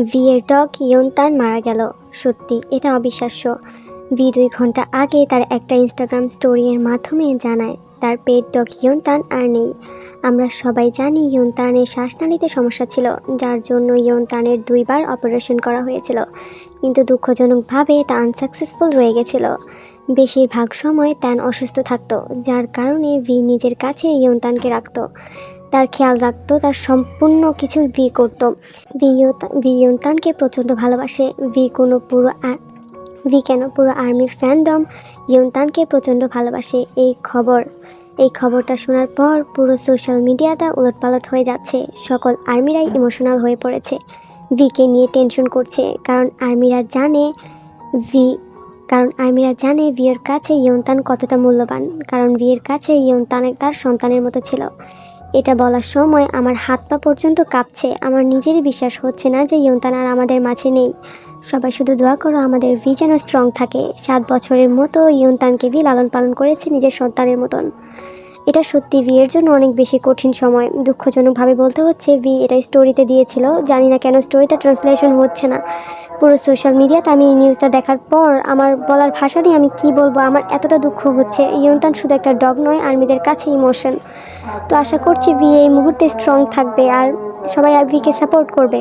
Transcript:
ভিয়ের dog ইয়ন্তান মারা গেল। সত্যি, এটা অবিশ্বাস্য। ভি দুই ঘণ্টা আগে তার একটা ইনস্টাগ্রাম স্টোরির মাধ্যমে জানায়, তার পেট ডগ ইয়ন্তান আর নেই। আমরা সবাই জানি ইয়ন্তানের শ্বাসনালীতে সমস্যা ছিল, যার জন্য ইয়ন্তানের দুইবার অপারেশন করা হয়েছিল। কিন্তু দুঃখজনকভাবে তা আনসাকসেসফুল রয়ে গেছিল। বেশিরভাগ সময় তান অসুস্থ থাকতো, যার কারণে ভি নিজের কাছে ইয়ন্তানকে রাখতো। তার খেয়াল রাখতো, তার সম্পূর্ণ কিছু ভি করতো। ইয়তা- প্রচণ্ড ভালোবাসে। ভি কোনো পুরো ভি কেন? পুরো আর্মির ফ্যান্ডম ইয়ন্তানকে প্রচণ্ড ভালোবাসে। এই খবর, এই খবরটা শোনার পর পুরো সোশ্যাল মিডিয়াটা উলটপালট হয়ে যাচ্ছে। সকল আর্মিরাই ইমোশনাল হয়ে পড়েছে। ভিকে নিয়ে টেনশন করছে। কারণ আর্মিরা জানে ভি, কারণ আর্মিরা জানে ভিয়ের কাছে ইয়ন্তান কতটা মূল্যবান। কারণ ভিয়ের কাছে ইয়ন্তান তার সন্তানের মতো ছিল। এটা বলার সময় আমার হাত পা পর্যন্ত কাঁপছে। আমার নিজেরই বিশ্বাস হচ্ছে না যে ইয়ন্তান আর আমাদের মাঝে নেই। সবাই শুধু দোয়া করো আমাদের ভি যেন স্ট্রং থাকে। সাত বছরের মতো ইয়ন্তানকে ভি লালন পালন করেছে নিজের সন্তানের মতন। এটা সত্যি বিয়ের জন্য অনেক বেশি কঠিন সময়। দুঃখজনকভাবে বলতে হচ্ছে ভি এটা স্টোরিতে দিয়েছিল। জানি না কেন স্টোরিটা ট্রান্সলেশন হচ্ছে না। পুরো সোশ্যাল মিডিয়াতে আমি এই নিউজটা দেখার পর আমার বলার ভাষা নিয়ে আমি কি বলব? আমার এতটা দুঃখ হচ্ছে। ইয়ন্তান শুধু একটা ডগ নয়, আর্মিদের কাছে ইমোশন তো আশা করছি ভি এই মুহূর্তে স্ট্রং থাকবে আর সবাই আর ভিকে সাপোর্ট করবে।